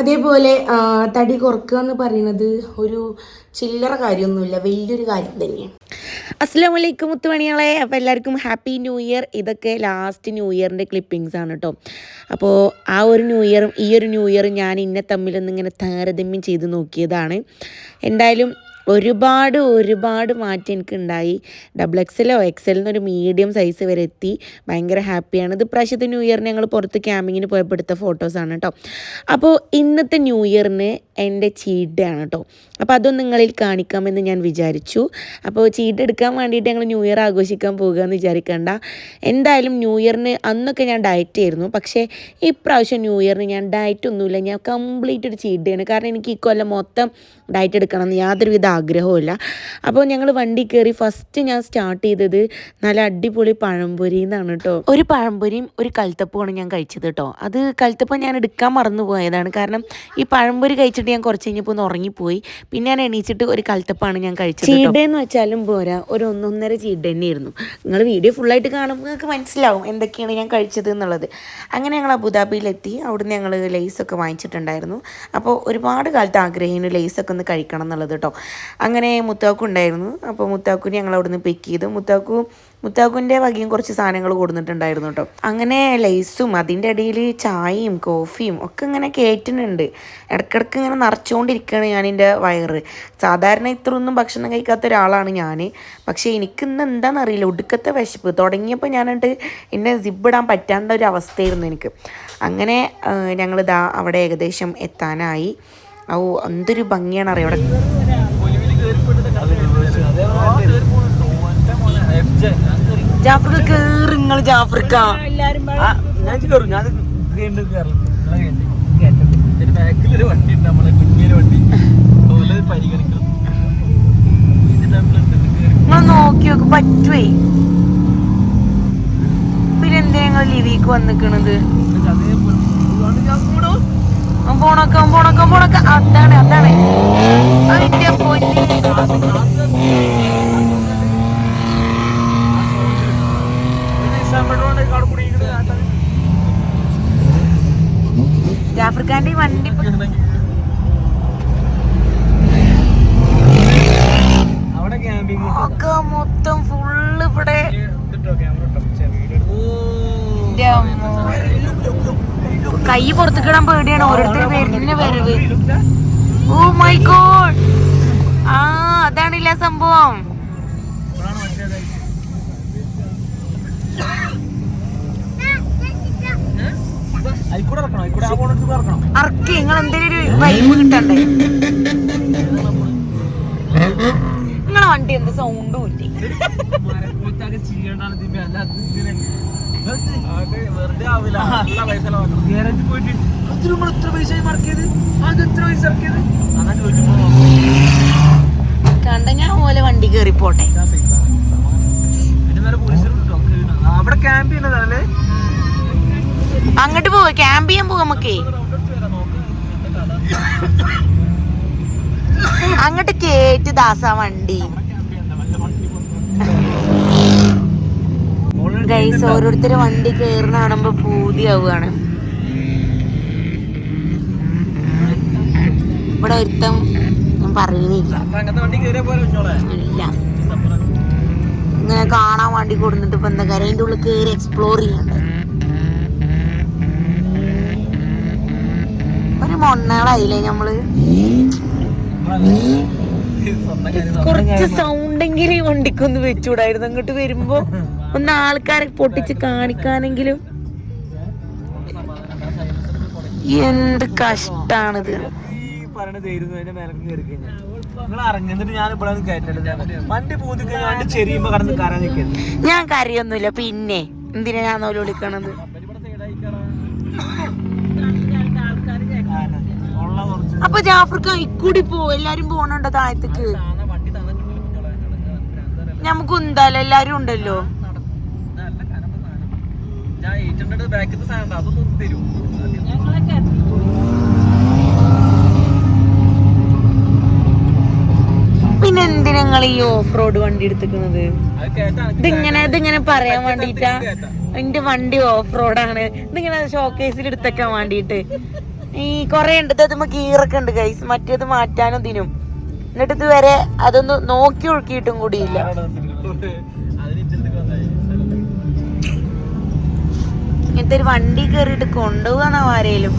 അതേപോലെ തടി കുറക്കുക എന്ന് പറയുന്നത് ഒരു ചില്ലറ കാര്യമൊന്നുമില്ല വലിയൊരു കാര്യം തന്നെയാണ്. അസ്സാം വലൈക്കും മുത്തുമണികളെ. അപ്പോൾ എല്ലാവർക്കും ഹാപ്പി ന്യൂ ഇയർ. ഇതൊക്കെ ലാസ്റ്റ് ന്യൂ ഇയറിന്റെ ക്ലിപ്പിങ്സ് ആണ് കേട്ടോ അപ്പോൾ ആ ഒരു ന്യൂ ഇയറും ഈ ഒരു ന്യൂ ഇയറും ഞാൻ ഇന്നെ തമ്മിലൊന്നിങ്ങനെ താരതമ്യം ചെയ്ത് നോക്കിയതാണ്. എന്തായാലും ഒരുപാട് ഒരുപാട് മാറ്റം എനിക്കുണ്ടായി. ഡബിൾ എക്സലോ എക്സൽ ഒരു മീഡിയം സൈസ് വരെ എത്തി. ഭയങ്കര ഹാപ്പിയാണ് ഇത് പ്രാവശ്യത്തെ ന്യൂ ഇയറിന് ഞങ്ങൾ പുറത്ത് ക്യാമ്പിങ്ങിന് പോയപ്പോൾ എടുത്ത ഫോട്ടോസാണ് കേട്ടോ അപ്പോൾ ഇന്നത്തെ ന്യൂ ഇയറിന് എന്റെ ചീഡയാണ് കേട്ടോ അപ്പോൾ അതൊന്നും നിങ്ങളിൽ കാണിക്കാമെന്ന് ഞാൻ വിചാരിച്ചു. അപ്പോൾ ചീട്ട് എടുക്കാൻ വേണ്ടിയിട്ട് ഞങ്ങൾ ന്യൂ ഇയർ ആഘോഷിക്കാൻ പോകുക എന്ന് വിചാരിക്കേണ്ട. എന്തായാലും ന്യൂ ഇയറിന് അന്നൊക്കെ ഞാൻ ഡയറ്റ് ആയിരുന്നു. പക്ഷേ ഇപ്രാവശ്യം ന്യൂ ഇയറിന് ഞാൻ ഡയറ്റ് ഒന്നുമില്ല. ഞാൻ കംപ്ലീറ്റ് ഒരു ചീഡയാണ് കാരണം എനിക്ക് ഈ കൊല്ലം മൊത്തം ഡയറ്റ് എടുക്കണം എന്ന് യാതൊരുവിധ ആഗ്രഹവുമില്ല. അപ്പോൾ ഞങ്ങൾ വണ്ടി കയറി ഫസ്റ്റ് ഞാൻ സ്റ്റാർട്ട് ചെയ്തത് നല്ല അടിപൊളി പഴംപൊരി എന്നാണ് കേട്ടോ ഒരു പഴംപൊരിയും ഒരു കൽത്തപ്പമാണ് ഞാൻ കഴിച്ചത് കേട്ടോ അത് കൽത്തപ്പം ഞാൻ എടുക്കാൻ മറന്നു പോയതാണ്. കാരണം ഈ പഴംപൊരി കഴിച്ചിട്ട് ഞാൻ കുറച്ച് കഴിഞ്ഞപ്പോൾ ഒന്ന് ഉറങ്ങിപ്പോയി. പിന്നെ ഞാൻ എണീച്ചിട്ട് ഒരു കൽത്തപ്പാണ് ഞാൻ കഴിച്ചത് ചീടെന്ന് വെച്ചാലും പോരാ. ഒരു ഒന്നൊന്നര ചീട തന്നെയായിരുന്നു. നിങ്ങൾ വീഡിയോ ഫുള്ളായിട്ട് കാണുമ്പോൾ നിങ്ങൾക്ക് മനസ്സിലാവും എന്തൊക്കെയാണ് ഞാൻ കഴിച്ചത് എന്നുള്ളത്. അങ്ങനെ ഞങ്ങൾ അബുദാബിയിലെത്തി. അവിടുന്ന് ഞങ്ങൾ ലേസൊക്കെ വാങ്ങിച്ചിട്ടുണ്ടായിരുന്നു. അപ്പോൾ ഒരുപാട് കാലത്ത് ആഗ്രഹിക്കുന്നു ലേസൊക്കെ ഒന്ന് കഴിക്കണം എന്നുള്ളത് കേട്ടോ അങ്ങനെ മുത്താക്കു ഉണ്ടായിരുന്നു. അപ്പോൾ മുത്താക്കുനെ ഞങ്ങൾ അവിടുന്ന് പിക്ക് ചെയ്തു. മുത്താക്കു മുത്താക്കുന്റെ വകയും കുറച്ച് സാധനങ്ങൾ കൊടുത്തിട്ടുണ്ടായിരുന്നു കേട്ടോ. അങ്ങനെ ലൈസും അതിന്റെ ഇടയിൽ ചായയും കോഫിയും ഒക്കെ ഇങ്ങനെ കയറ്റുന്നുണ്ട് ഇടയ്ക്കിടയ്ക്ക് ഇങ്ങനെ നിറച്ചുകൊണ്ടിരിക്കുകയാണ് ഞാൻ എന്റെ വയറ്. സാധാരണ ഇത്രയൊന്നും ഭക്ഷണം കഴിക്കാത്ത ഒരാളാണ് ഞാൻ പക്ഷേ എനിക്കിന്ന് എന്താണെന്നറിയില്ല ഒടുക്കത്തെ വിശപ്പ്. തുടങ്ങിയപ്പോൾ ഞാനിട്ട് എന്നെ സിബിടാൻ പറ്റാണ്ട ഒരു അവസ്ഥയായിരുന്നു എനിക്ക്. അങ്ങനെ ഞങ്ങളിതാ അവിടെ ഏകദേശം എത്താനായി. ഓ എന്തൊരു ഭംഗിയാണ് അറിയാം? അവിടെ ജാഫ്രിക്ക കേറി നിങ്ങൾ ജാഫർക്ക ഞാൻ കയറും ഞാൻ വീണ്ടും കയറും ബാക്കിലൊരു വണ്ടി ഉണ്ട് നമ്മളെ കുഞ്ഞൊരു വണ്ടി. പരിഗണിക്കണം. ഇതിന്റെ തമ്മിലുണ്ട് കേറി നിങ്ങൾ നോക്കി നോക്ക് പറ്റുവേ? പിന്നെ എന്താ ഞങ്ങൾ ലിവിക്ക് വന്നിക്കണത്? പോണക്ക പോണക്ക പോണക്ക. അതാണ് അതാണ് അതിന്റെ പൊന്നി ജാഫ്രിക്കാന്റെ ഈ വണ്ടി ഒക്കെ മൊത്തം ഫുള്ള് ഇവിടെ. കൈ പുറത്തേക്കിടാൻ പേടിയാണ്. ഓരോരുത്തർ വരുന്ന വരവ്. Oh my God. ആ അതാണില്ല സംഭവം. അറക്കി നിങ്ങൾ എന്തെങ്കിലും ഒരു വൈബ് കിട്ടണ്ടേ? നിങ്ങളെ വണ്ടി എന്ത് സൗണ്ടും ഇല്ലേ. കണ്ട ഞാൻ പോലെ വണ്ടി കേറി പോട്ടെ അവിടെ ക്യാമ്പ് ചെയ്യുന്നതല്ലേ അങ്ങോട്ട് പോവാ ക്യാമ്പ് ചെയ്യാൻ പോവാ നമുക്കേ? അങ്ങോട്ട് കേറ്റ് ദാസ വണ്ടി. ഗൈസ് ഓരോരുത്തര് വണ്ടി കയറുന്ന കാണുമ്പോ പൂതിയാവുകയാണ്. ഇവിടെ ഒരുത്തം ഞാൻ പറയുന്നില്ല ഇങ്ങനെ കാണാൻ വണ്ടി കൊടുത്തിട്ട് ഇപ്പൊ എന്താ കാര്യം? അതിന്റെ ഉള്ളിൽ കയറി എക്സ്പ്ലോർ ചെയ്യണ്ടേ? മൊണ്ണകളായില്ലേ നമ്മൾ കുറച്ച് സൗണ്ടെങ്കിലും ഈ വണ്ടിക്കൊന്ന് വെച്ചൂടായിരുന്നു. അങ്ങോട്ട് വരുമ്പോ ഒന്ന് ആൾക്കാരെ പൊട്ടിച്ച് കാണിക്കാനെങ്കിലും. എന്ത് കഷ്ടാണിത്. ഞാൻ കരയൊന്നുമില്ല പിന്നെ. എന്തിനാ ഞാൻ നോൽ വിളിക്കണത്? അപ്പൊ ജാഫർക്ക് ഇക്കൂടി പോ എല്ലാരും പോണുണ്ടോ താഴത്തേക്ക്? നമുക്ക് എന്തായാലും എല്ലാരും ഉണ്ടല്ലോ? പിന്നെ എന്തിനാ നിങ്ങൾ ഈ ഓഫ് റോഡ് വണ്ടി എടുത്തിക്കുന്നത് ഇതിങ്ങനെ ഇതിങ്ങനെ പറയാൻ വേണ്ടിട്ടാ എന്റെ വണ്ടി ഓഫ് റോഡാണ് ഇതിങ്ങനെ ഷോക്കേസിൽ എടുത്തേക്കാൻ വേണ്ടിട്ട് ഈ കൊറേ ഉണ്ട്. അത് അതുമ്പോ ഗീറൊക്കെ ഉണ്ട് ഗൈസ് മറ്റേത് മാറ്റാനും ഇതിനും. എന്നിട്ട് ഇതുവരെ അതൊന്ന് നോക്കി ഒഴുക്കിയിട്ടും കൂടിയില്ല. ഇങ്ങനത്തെ ഒരു വണ്ടി കയറിയിട്ട് കൊണ്ടുപോകാന്നാ ആരേലും.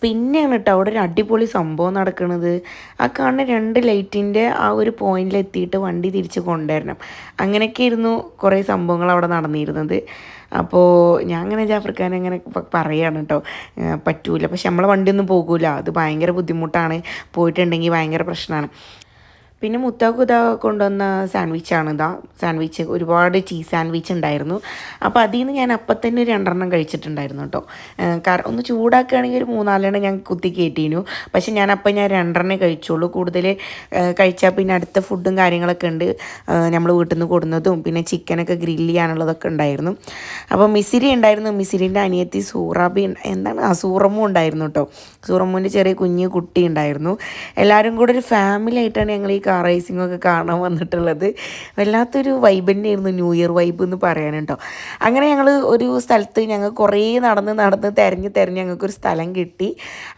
പിന്നെയാണ് കേട്ടോ അവിടെ ഒരു അടിപൊളി സംഭവം നടക്കുന്നത് ആ കാണുന്ന രണ്ട് ലൈറ്റിന്റെ ആ ഒരു പോയിന്റിൽ എത്തിയിട്ട് വണ്ടി തിരിച്ച് കൊണ്ടുവരണം. അങ്ങനെയൊക്കെ ആയിരുന്നു കുറേ സംഭവങ്ങൾ അവിടെ നടന്നിരുന്നത്. അപ്പോൾ ഞാൻ അങ്ങനെ ജാഫർഖാൻ അങ്ങനെ പറയുകയാണ് കേട്ടോ പറ്റൂല. പക്ഷെ നമ്മളെ വണ്ടിയൊന്നും പോകൂല. അത് ഭയങ്കര ബുദ്ധിമുട്ടാണ്. പോയിട്ടുണ്ടെങ്കിൽ ഭയങ്കര പ്രശ്നമാണ്. പിന്നെ മുത്താക്കു ഇതാ കൊണ്ടുവന്ന സാൻഡ്വിച്ചാണ് ഇതാ. സാൻഡ്വിച്ച് ഒരുപാട് ചീസ് സാൻഡ്വിച്ച് ഉണ്ടായിരുന്നു. അപ്പോൾ അതിൽ നിന്ന് ഞാൻ അപ്പം തന്നെ ഒരു രണ്ടെണ്ണം കഴിച്ചിട്ടുണ്ടായിരുന്നു കേട്ടോ. കാരണം ഒന്ന് ചൂടാക്കുകയാണെങ്കിൽ ഒരു മൂന്നാലെണ്ണം ഞാൻ കുത്തി കയറ്റിയിരുന്നു പക്ഷേ ഞാൻ അപ്പം ഞാൻ രണ്ടെണ്ണേ കഴിച്ചുള്ളൂ. കൂടുതൽ കഴിച്ചാൽ പിന്നെ അടുത്ത ഫുഡും കാര്യങ്ങളൊക്കെ ഉണ്ട്. നമ്മൾ വീട്ടിൽ നിന്ന് കൊടുന്നതും പിന്നെ ചിക്കനൊക്കെ ഗ്രില്ല് ചെയ്യാനുള്ളതൊക്കെ ഉണ്ടായിരുന്നു. അപ്പോൾ മിസിരി ഉണ്ടായിരുന്നു. മിസിരിന്റെ അനിയത്തി സൂറാബി എന്താണ്? ആ സൂറമ്മു ഉണ്ടായിരുന്നു കേട്ടോ. സൂറമ്മുവിന്റെ ചെറിയ കുഞ്ഞ് കുട്ടി ഉണ്ടായിരുന്നു. എല്ലാവരും കൂടെ ഒരു ഫാമിലി ആയിട്ടാണ് ഞങ്ങൾ ഈ കാർ റേസിംഗ് ഒക്കെ കാണാൻ വന്നിട്ടുള്ളത്. വല്ലാത്തൊരു വൈബ് തന്നെയായിരുന്നു ന്യൂ ഇയർ വൈബ് എന്ന് പറയാനുണ്ടോ. അങ്ങനെ ഞങ്ങൾ ഒരു സ്ഥലത്ത് ഞങ്ങൾ കുറേ നടന്ന് നടന്ന് തിരഞ്ഞ് തിരഞ്ഞ് ഞങ്ങൾക്കൊരു സ്ഥലം കിട്ടി.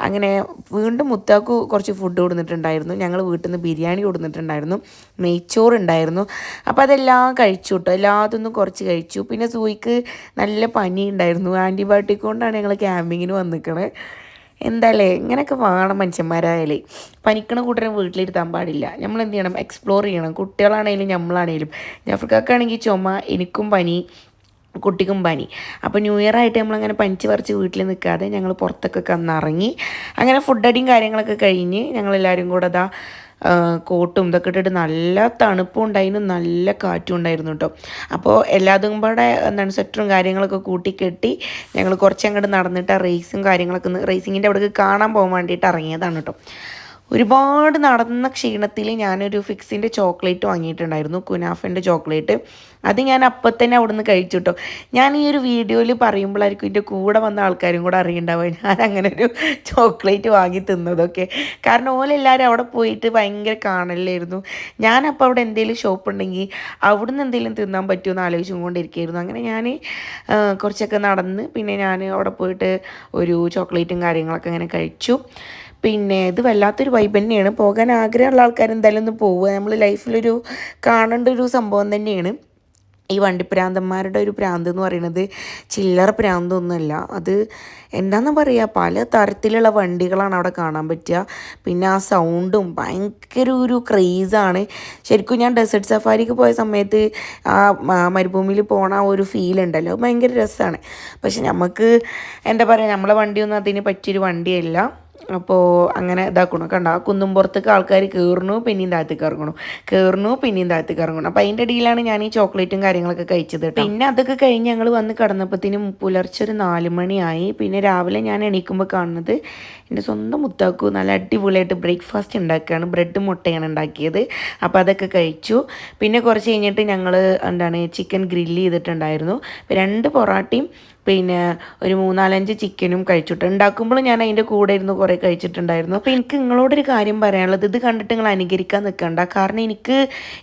അങ്ങനെ വീണ്ടും മുത്താക്കു കുറച്ച് ഫുഡ് കൊടുത്തിട്ടുണ്ടായിരുന്നു. ഞങ്ങൾ വീട്ടിൽ നിന്ന് ബിരിയാണി കൊടുത്തിട്ടുണ്ടായിരുന്നു. നെയ്ച്ചോറുണ്ടായിരുന്നു അപ്പോൾ അതെല്ലാം കഴിച്ചു കേട്ടോ എല്ലാതൊന്നും കുറച്ച് കഴിച്ചു. പിന്നെ സൂയിക്ക് നല്ല പനി ഉണ്ടായിരുന്നു. ആന്റിബയോട്ടിക് കൊണ്ടാണ് ഞങ്ങൾ ക്യാമ്പിങ്ങിന് വന്നിക്കണത് എന്തായാലേ ഇങ്ങനെയൊക്കെ വേണം മനുഷ്യന്മാരായാലേ. പനിക്കണ കൂട്ടരെ വീട്ടിലിരുത്താൻ പാടില്ല. നമ്മൾ എന്ത് ചെയ്യണം? എക്സ്പ്ലോർ ചെയ്യണം. കുട്ടികളാണെങ്കിലും നമ്മളാണെങ്കിലും ജാഫ്രിക്കാണെങ്കിൽ ചുമ എനിക്കും പനി കുട്ടിക്കും പനി. അപ്പോൾ ന്യൂ ഇയർ ആയിട്ട് നമ്മളങ്ങനെ പനിച്ച് പറിച്ച് വീട്ടിൽ നിൽക്കാതെ ഞങ്ങൾ പുറത്തൊക്കെ കന്നിറങ്ങി അങ്ങനെ ഫുഡ് അടിയും കാര്യങ്ങളൊക്കെ കഴിഞ്ഞ് ഞങ്ങളെല്ലാവരും കൂടെ അതാ കോട്ടും ഇതൊക്കെ ഇട്ടിട്ട് നല്ല തണുപ്പും ഉണ്ടായിരുന്നു നല്ല കാറ്റും ഉണ്ടായിരുന്നു കേട്ടോ അപ്പോൾ എല്ലാതും കൂടെ എന്താണ് സ്വെറ്ററും കാര്യങ്ങളൊക്കെ കൂട്ടിക്കെട്ടി ഞങ്ങൾ കുറച്ച് അങ്ങോട്ട് നടന്നിട്ട് റേസും കാര്യങ്ങളൊക്കെ റേസിങ്ങിന്റെ അവിടേക്ക് കാണാൻ പോകാൻ വേണ്ടിയിട്ട് ഇറങ്ങിയതാണ് കേട്ടോ ഒരുപാട് നടന്ന ക്ഷീണത്തിൽ ഞാനൊരു ഫിക്സിന്റെ ചോക്ലേറ്റ് വാങ്ങിയിട്ടുണ്ടായിരുന്നു കുനാഫിന്റെ ചോക്ലേറ്റ്. അത് ഞാൻ അപ്പം തന്നെ അവിടെ നിന്ന് കഴിച്ചു കേട്ടോ ഞാൻ ഈ ഒരു വീഡിയോയിൽ പറയുമ്പോഴായിരിക്കും എന്റെ കൂടെ വന്ന ആൾക്കാരും കൂടെ അറിയണ്ടാവുക ഞാൻ അങ്ങനെ ഒരു ചോക്ലേറ്റ് വാങ്ങി തിന്നതൊക്കെ. കാരണം ഓലെല്ലാവരും അവിടെ പോയിട്ട് ഭയങ്കര കാണലായിരുന്നു ഞാനപ്പോൾ അവിടെ എന്തെങ്കിലും ഷോപ്പ് ഉണ്ടെങ്കിൽ അവിടെ നിന്ന് എന്തെങ്കിലും തിന്നാൻ പറ്റുമെന്ന് ആലോചിച്ചും കൊണ്ടിരിക്കുകയായിരുന്നു അങ്ങനെ ഞാൻ കുറച്ചൊക്കെ നടന്ന് പിന്നെ ഞാൻ അവിടെ പോയിട്ട് ഒരു ചോക്ലേറ്റും കാര്യങ്ങളൊക്കെ അങ്ങനെ കഴിച്ചു. പിന്നെ ഇത് വല്ലാത്തൊരു വൈബ് തന്നെയാണ്. പോകാൻ ആഗ്രഹമുള്ള ആൾക്കാർ എന്തായാലും ഒന്ന് പോവുക. നമ്മൾ ലൈഫിലൊരു കാണേണ്ട ഒരു സംഭവം തന്നെയാണ്. ഈ വണ്ടിപ്രാന്തന്മാരുടെ ഒരു പ്രാന്ത് എന്ന് പറയുന്നത് ചില്ലറ പ്രാന്തൊന്നുമല്ല അത് എന്താണെന്ന് പറയുക പല തരത്തിലുള്ള വണ്ടികളാണ് അവിടെ കാണാൻ പറ്റുക. പിന്നെ ആ സൗണ്ടും ഭയങ്കര ഒരു ക്രേസാണ് ശരിക്കും ഞാൻ ഡെസേർട്ട് സഫാരിക്ക് പോയ സമയത്ത് ആ മരുഭൂമിയിൽ പോണ ആ ഒരു ഫീൽ ഉണ്ടല്ലോ. ഭയങ്കര രസമാണ് പക്ഷെ നമുക്ക് എന്താ പറയുക നമ്മളെ വണ്ടിയൊന്നും അതിന് പറ്റിയൊരു വണ്ടിയല്ല. അപ്പോൾ അങ്ങനെ ഇതാക്കണു. കണ്ടോ? ആ കുന്നുംപുറത്തേക്ക് ആൾക്കാർ കയറണു പിന്നെയും താഴത്തേക്ക് ഇറങ്ങണു കയറണു പിന്നെയും താഴത്തേക്ക് ഇറങ്ങണം അപ്പോൾ അതിന്റെ ഇടയിലാണ് ഞാൻ ഈ ചോക്ലേറ്റും കാര്യങ്ങളൊക്കെ കഴിച്ചത്. പിന്നെ അതൊക്കെ കഴിഞ്ഞ് ഞങ്ങൾ വന്ന് കടന്നപ്പോഴത്തേനും പുലർച്ചെ ഒരു നാല് മണിയായി. പിന്നെ രാവിലെ ഞാൻ എണീക്കുമ്പോൾ കാണുന്നത് എന്റെ സ്വന്തം മുത്താക്കു നല്ല അടിപൊളിയായിട്ട് ബ്രേക്ക്ഫാസ്റ്റ് ഉണ്ടാക്കുകയാണ്. ബ്രെഡ് മുട്ടയാണ് ഉണ്ടാക്കിയത്. അപ്പോൾ അതൊക്കെ കഴിച്ചു. പിന്നെ കുറച്ച് കഴിഞ്ഞിട്ട് ഞങ്ങൾ എന്താണ് ചിക്കൻ ഗ്രില്ല് ചെയ്തിട്ടുണ്ടായിരുന്നു. രണ്ട് പൊറാട്ടയും പിന്നെ ഒരു മൂന്നാലഞ്ച് ചിക്കനും കഴിച്ചിട്ട് ഉണ്ടാക്കുമ്പോൾ ഞാൻ അതിന്റെ കൂടെ ഇരുന്ന് കുറേ കഴിച്ചിട്ടുണ്ടായിരുന്നു. അപ്പോൾ എനിക്ക് നിങ്ങളോടൊരു കാര്യം പറയാനുള്ളത് ഇത് കണ്ടിട്ട് നിങ്ങൾ അനുകരിക്കാൻ നിൽക്കണ്ട. കാരണം എനിക്ക്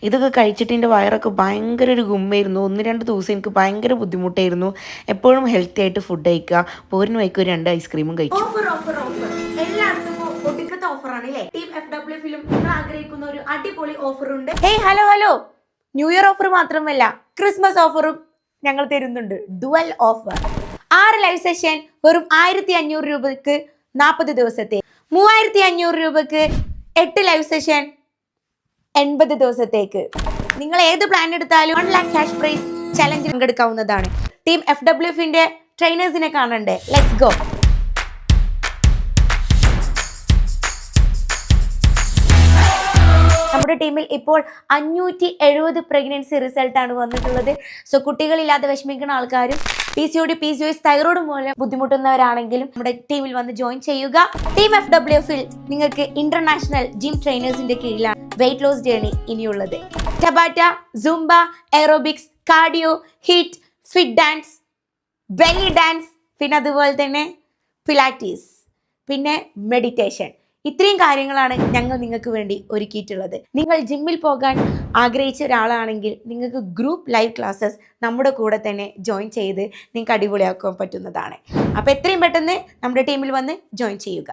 ഇതൊക്കെ കഴിച്ചിട്ട് എന്റെ വയറൊക്കെ ഭയങ്കര ഒരു ഗുമ്മായിരുന്നു. ഒന്ന് രണ്ട് ദിവസം എനിക്ക് ഭയങ്കര ബുദ്ധിമുട്ടായിരുന്നു. എപ്പോഴും ഹെൽത്തി ആയിട്ട് ഫുഡ് കഴിക്കുക. പോരിന് വൈക്കും ഒരു രണ്ട് ഐസ്ക്രീമും കഴിച്ചു. ഓഫർ ഓഫർ ഓഫർ എല്ലായിടത്തും ഒടുക്കത്തെ ഓഫറാണ് അല്ലേ? ടീം എഫ് ഡബ്ല്യു ഫിലിം നിങ്ങൾ ആഗ്രഹിക്കുന്ന ഒരു അടിപൊളി ഓഫർ ഉണ്ട്. Hey hello hello new year offer മാത്രമല്ല ക്രിസ്മസ് ഓഫറും ഞങ്ങൾ തരുന്നുണ്ട്. ഡുവൽ ഓഫർ ആറ് ലൈവ് സെഷൻ വെറും ആയിരത്തി അഞ്ഞൂറ് രൂപക്ക് നാൽപ്പത് ദിവസത്തെ. മൂവായിരത്തി അഞ്ഞൂറ് രൂപക്ക് എട്ട് ലൈവ് സെഷൻ എൺപത് ദിവസത്തേക്ക്. നിങ്ങൾ ഏത് പ്ലാൻ എടുത്താലും one lakh cash prize challenge പങ്കെടുക്കാവുന്നതാണ്. Team F W എഫിന്റെ ട്രെയിനേഴ്സിനെ കാണണ്ടേ? ലെറ്റ്സ് ഗോ നമ്മുടെ ടീമിൽ ഇപ്പോൾ അഞ്ഞൂറ്റി എഴുപത് പ്രഗ്നൻസി റിസൾട്ടാണ് വന്നിട്ടുള്ളത്. സോ കുട്ടികളില്ലാതെ വിഷമിക്കുന്ന ആൾക്കാരും P C O D P C O S thyroid മൂലം ബുദ്ധിമുട്ടുന്നവരാണെങ്കിലും നമ്മുടെ ടീമിൽ വന്ന് ജോയിൻ ചെയ്യുക. ടീം എഫ് ഡബ്ല്യു എഫിൽ നിങ്ങൾക്ക് ഇന്റർനാഷണൽ ജിം ട്രെയിനേഴ്സിന്റെ കീഴിലാണ് വെയിറ്റ് ലോസ് ജേണി ഇനിയുള്ളത്. Tabata zumba aerobics cardio HIIT fit dance belly dance പിന്നെ അതുപോലെ തന്നെ പിലാറ്റീസ് പിന്നെ മെഡിറ്റേഷൻ ഇത്രയും കാര്യങ്ങളാണ് ഞങ്ങൾ നിങ്ങൾക്ക് വേണ്ടി ഒരുക്കിയിട്ടുള്ളത്. നിങ്ങൾ ജിമ്മിൽ പോകാൻ ആഗ്രഹിച്ച ഒരാളാണെങ്കിൽ നിങ്ങൾക്ക് ഗ്രൂപ്പ് ലൈവ് ക്ലാസ്സസ് നമ്മുടെ കൂടെ തന്നെ ജോയിൻ ചെയ്ത് നിങ്ങൾക്ക് അടിപൊളിയാക്കാൻ പറ്റുന്നതാണ്. അപ്പോൾ എത്രയും പെട്ടെന്ന് നമ്മുടെ ടീമിൽ വന്ന് ജോയിൻ ചെയ്യുക.